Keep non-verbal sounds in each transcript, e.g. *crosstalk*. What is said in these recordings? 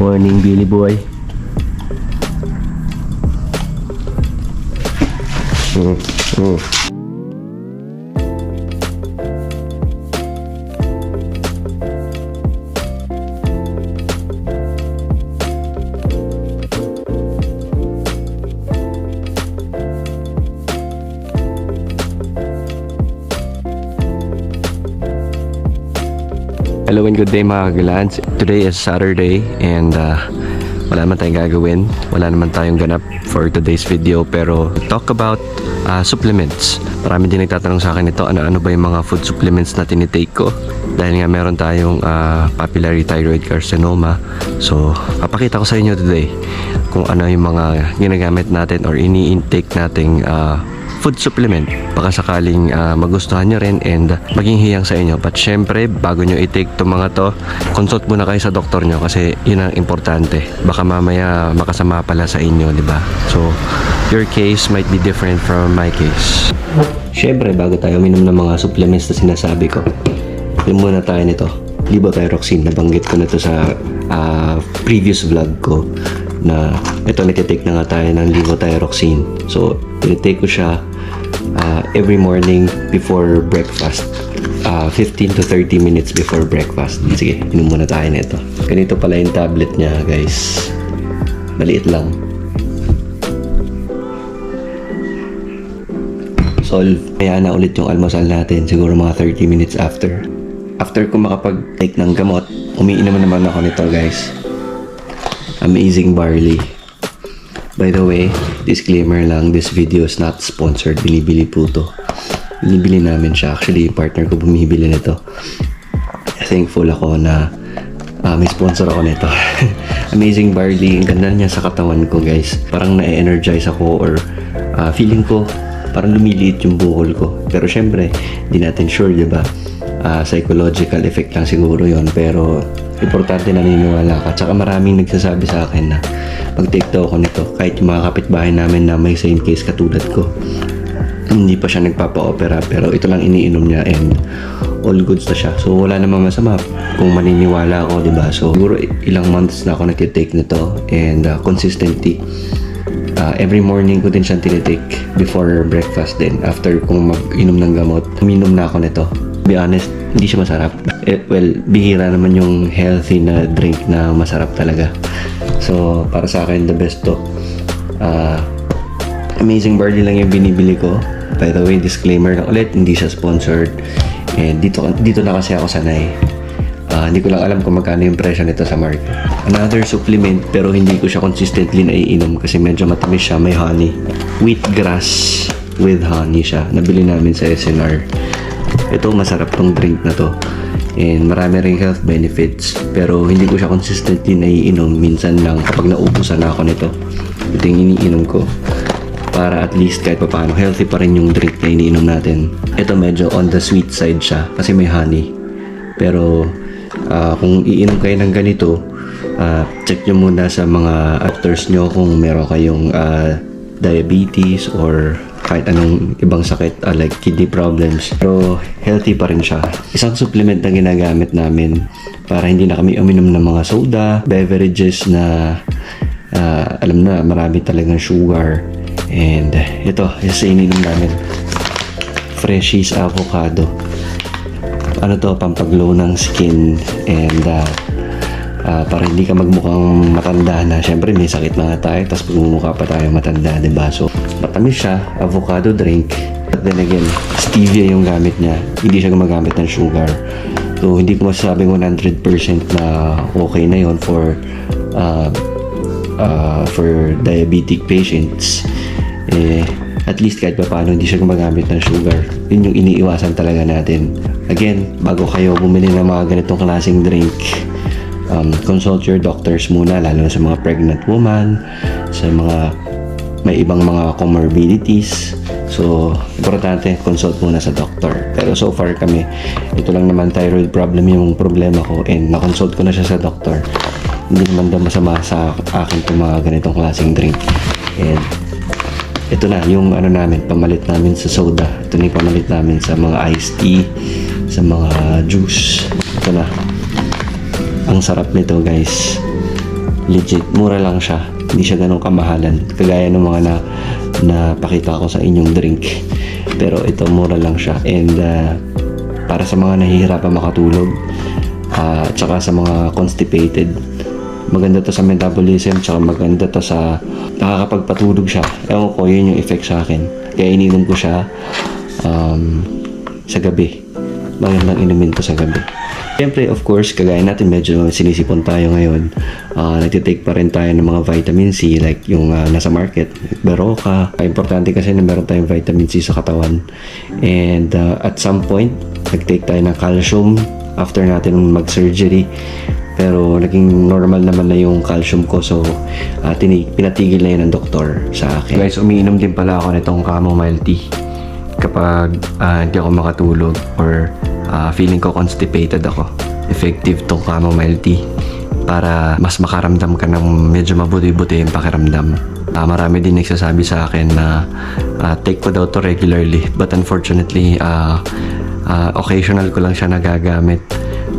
Morning, Billy Boy. Mm, mm. Hello and good day mga kagalads. Today is Saturday and uh, wala naman tayong gagawin. Wala naman tayong ganap for today's video pero talk about uh, supplements. Marami din nagtatanong sa akin ito ano-ano ba yung mga food supplements na tinitake ko. Dahil nga meron tayong uh, papillary thyroid carcinoma. So, papakita ko sa inyo today kung ano yung mga ginagamit natin or ini-intake nating uh, food supplement. Baka sakaling ah, magustuhan nyo rin and maging hiyang sa inyo. But syempre, bago nyo i-take to mga to, consult muna kayo sa doktor nyo kasi yun ang importante. Baka mamaya makasama pala sa inyo, di ba? So, your case might be different from my case. Syempre, bago tayo minom ng mga supplements na sinasabi ko, yun muna tayo nito. Levothyroxine, nabanggit ko na to sa ah, previous vlog ko na ito nagtitake na nga tayo ng levothyroxine. So, tinitake ko siya ah, every morning before breakfast. Ah, 15 to 30 minutes before breakfast. Sige, inom muna tayo nito. Ganito pala yung tablet niya, guys. Maliit lang. solve. Kaya na ulit yung almusal natin, siguro mga 30 minutes after. After ko makapag-take ng gamot, umiinom naman ako nito guys. Amazing Barley. By the way, disclaimer lang, this video is not sponsored. Binibili po to. Binibili namin siya. Actually, partner ko bumibili nito. Thankful ako na ah, may sponsor ako nito. *laughs* Amazing Barley. Ang ganda niya sa katawan ko guys. Parang na-energize ako or ah, feeling ko parang lumiliit yung buhol ko. Pero syempre, hindi natin sure, di ba? Ah, psychological effect lang siguro yon pero importante naniniwala ka. Tsaka maraming nagsasabi sa akin na pag-take daw ako nito, kahit yung mga kapitbahay namin na may same case katulad ko, hindi pa siya nagpapa-opera pero ito lang iniinom niya and all goods na siya. So wala namang masama kung maniniwala ako, 'di ba? So siguro ilang months na ako nagte-take nito and uh, consistently uh, every morning ko din siyang tinitake before breakfast din. After kung mag-inom ng gamot, uminom na ako nito. To be honest, hindi siya masarap. Eh, well, bihira naman yung healthy na drink na masarap talaga. So, para sa akin, the best to. Uh, amazing barley lang yung binibili ko. By the way, disclaimer lang ulit, hindi siya sponsored. And dito, dito na kasi ako sanay. Ah, hindi ko lang alam kung magkano yung presyo nito sa market. Another supplement pero hindi ko siya consistently naiinom kasi medyo matamis siya, may honey. Wheatgrass with honey siya. Nabili namin sa SNR. Ito masarap tong drink na to. And marami ring health benefits pero hindi ko siya consistently naiinom. Minsan lang kapag naubusan na ako nito. Ito yung iniinom ko para at least kahit paano healthy pa rin yung drink na iniinom natin. Ito medyo on the sweet side siya kasi may honey. Pero ah, kung iinom kayo ng ganito, ah, check nyo muna sa mga doctors nyo kung meron kayong ah, diabetes or kahit anong ibang sakit ah, like kidney problems. Pero healthy pa rin siya. Isang supplement na ginagamit namin para hindi na kami uminom ng mga soda, beverages na ah, alam na marami talagang sugar. And ito, isa ininom namin. Freshies avocado ano to, pampaglow ng skin and uh, uh, para hindi ka magmukhang matanda na. Siyempre, may sakit na nga tayo, tapos pagmumukha pa tayo matanda, ba? So, matamis siya, avocado drink. But then again, stevia yung gamit niya. Hindi siya gumagamit ng sugar. So, hindi ko masasabing 100% na okay na yon for uh, uh, for diabetic patients. Eh, at least kahit pa paano hindi siya gumagamit ng sugar. Yun yung iniiwasan talaga natin. Again, bago kayo bumili ng mga ganitong klaseng drink, um, consult your doctors muna, lalo na sa mga pregnant woman, sa mga may ibang mga comorbidities. So, importante, consult muna sa doctor. Pero so far kami, ito lang naman thyroid problem yung problema ko and na-consult ko na siya sa doctor. Hindi naman daw masama sa akin itong mga ganitong klaseng drink. And ito na yung ano namin pamalit namin sa soda ito na yung pamalit namin sa mga iced tea sa mga juice ito na ang sarap nito guys legit, mura lang siya. Hindi siya ganun kamahalan. Kagaya ng mga na, na pakita ko sa inyong drink. Pero ito, mura lang siya. And uh, para sa mga nahihirapan makatulog, uh, tsaka sa mga constipated, maganda to sa metabolism, tsaka maganda to sa nakakapagpatulog siya. Ewan ko, yun yung effect sa akin. Kaya ininom ko siya um, sa gabi. Magandang inumin to sa gabi. Siyempre, of course, kagaya natin, medyo sinisipon tayo ngayon. Uh, nagtitake pa rin tayo ng mga vitamin C, like yung uh, nasa market, Beroka. Importante kasi na meron tayong vitamin C sa katawan. And uh, at some point, nag-take tayo ng calcium after natin mag-surgery. Pero naging normal naman na yung calcium ko. So, uh, tinig, pinatigil na yun ng doktor sa akin. Guys, umiinom din pala ako nitong chamomile tea kapag ah, hindi ako makatulog or ah, feeling ko constipated ako. Effective tong chamomile tea para mas makaramdam ka ng medyo mabuti-buti yung pakiramdam. Ah, marami din nagsasabi sa akin na ah, take ko daw to regularly but unfortunately ah, ah, occasional ko lang siya nagagamit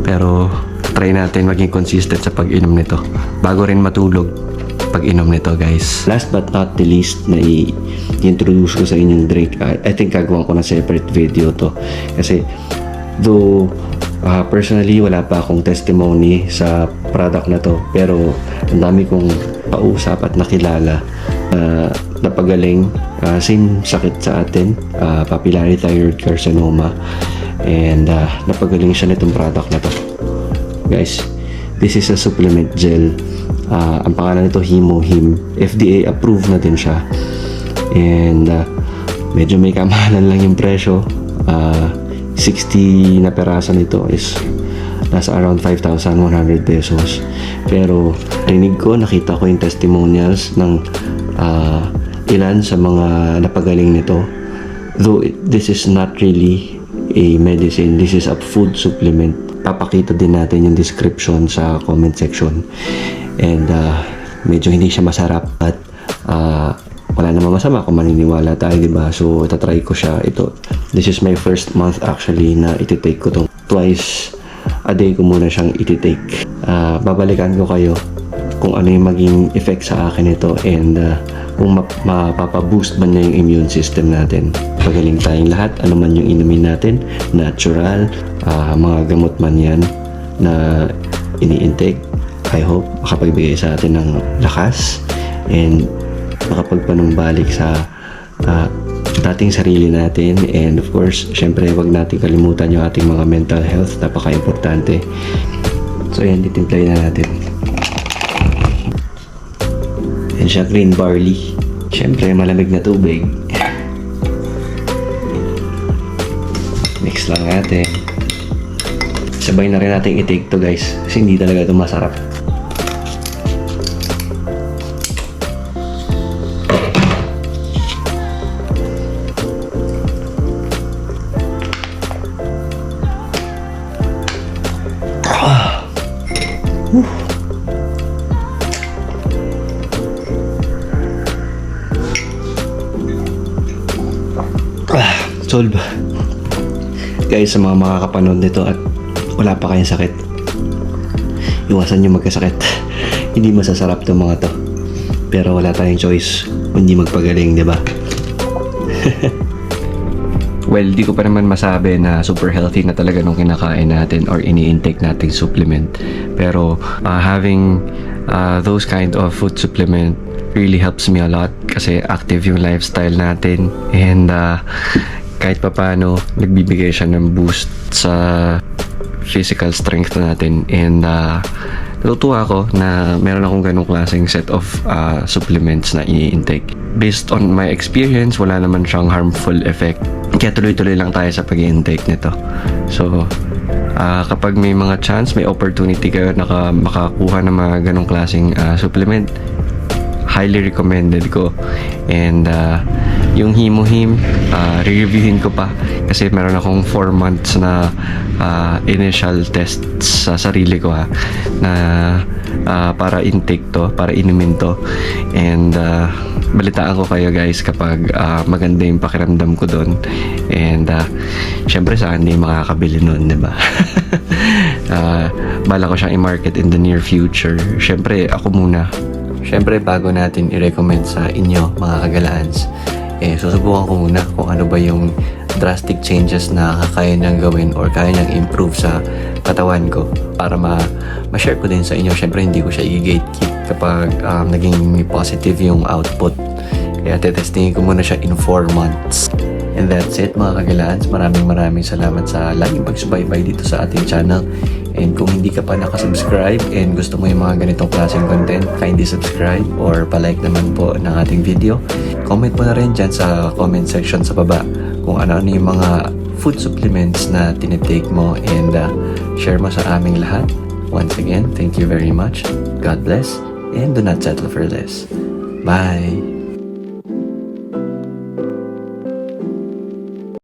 pero try natin maging consistent sa pag-inom nito bago rin matulog pag inom nito guys. Last but not the least na i- introduce ko sa inyong drink. I, I think gagawin ko na separate video to. Kasi though ah, personally wala pa akong testimony sa product na to. Pero ang dami kong pausap at nakilala na napagaling Ah, same sakit sa atin ah, papillary thyroid carcinoma. And ah, napagaling siya nitong product na to. Guys this is a supplement gel. Ah, ang pangalan nito Hemohim FDA approved na din siya. And ah, medyo may kamahalan lang yung presyo. Ah, 60 na peraso nito is nasa around 5,100 pesos. Pero rinig ko nakita ko yung testimonials ng ah, ilan sa mga napagaling nito. Though it- this is not really a medicine this is a food supplement. Papakita din natin yung description sa comment section. And uh, medyo hindi siya masarap at uh, wala namang masama kung maniniwala tayo di ba so itatry ko siya ito this is my first month actually na ititake ko tong twice a day ko muna siyang ititake Ah, babalikan ko kayo kung ano yung maging effect sa akin ito and uh, kung map- mapapaboost ba niya yung immune system natin. Pagaling tayong lahat, ano man yung inumin natin, natural, ah, mga gamot man yan na ini-intake. I hope makapagbigay sa atin ng lakas and makapagpanumbalik sa ah, dating sarili natin and of course, syempre wag natin kalimutan yung ating mga mental health, napaka-importante. So yan, titimplayin na natin. Yan siya, green barley. Siyempre, malamig na tubig. Mix lang natin. Sabay na rin natin i-take to guys. Kasi hindi talaga ito masarap. Ah, solve. Guys, sa mga makakapanood nito at wala pa kayong sakit, iwasan nyo magkasakit. *laughs* hindi masasarap itong mga to. Pero wala tayong choice kundi magpagaling, di ba? *laughs* well, di ko pa naman masabi na super healthy na talaga nung kinakain natin or ini-intake nating supplement. Pero uh, having uh, those kind of food supplement really helps me a lot kasi active yung lifestyle natin. And uh, kahit papano nagbibigay siya ng boost sa physical strength natin. And uh, natutuwa ako na meron akong ganong klaseng set of uh, supplements na ini-intake based on my experience wala naman siyang harmful effect kaya tuloy-tuloy lang tayo sa pag-intake nito so ah, kapag may mga chance may opportunity kayo naka, makakuha ng mga ganong klaseng ah, supplement highly recommended ko. And uh, yung Himohim, uh, re-reviewin ko pa kasi meron akong 4 months na uh, initial test sa sarili ko ha na uh, para intake to, para inumin to. And uh, balitaan ko kayo guys kapag uh, maganda yung pakiramdam ko doon. And uh, syempre sa hindi makakabili noon, di ba? uh, *laughs* bala ko siyang i-market in the near future. Syempre, ako muna. Syempre, bago natin i-recommend sa inyo, mga kagalaans, eh, susubukan ko muna kung ano ba yung drastic changes na kaya niyang gawin or kaya niyang improve sa katawan ko para ma ma-share ko din sa inyo. Syempre, hindi ko siya i-gatekeep kapag um, naging positive yung output. Kaya tetestingin ko muna siya in 4 months. And that's it mga kagalaans. Maraming maraming salamat sa laging pagsubaybay dito sa ating channel. And kung hindi ka pa nakasubscribe and gusto mo yung mga ganitong klaseng content, kindly subscribe or palike naman po ng ating video. Comment mo na rin dyan sa comment section sa baba kung ano-ano yung mga food supplements na tinitake mo and uh, share mo sa aming lahat. Once again, thank you very much. God bless and do not settle for less. Bye!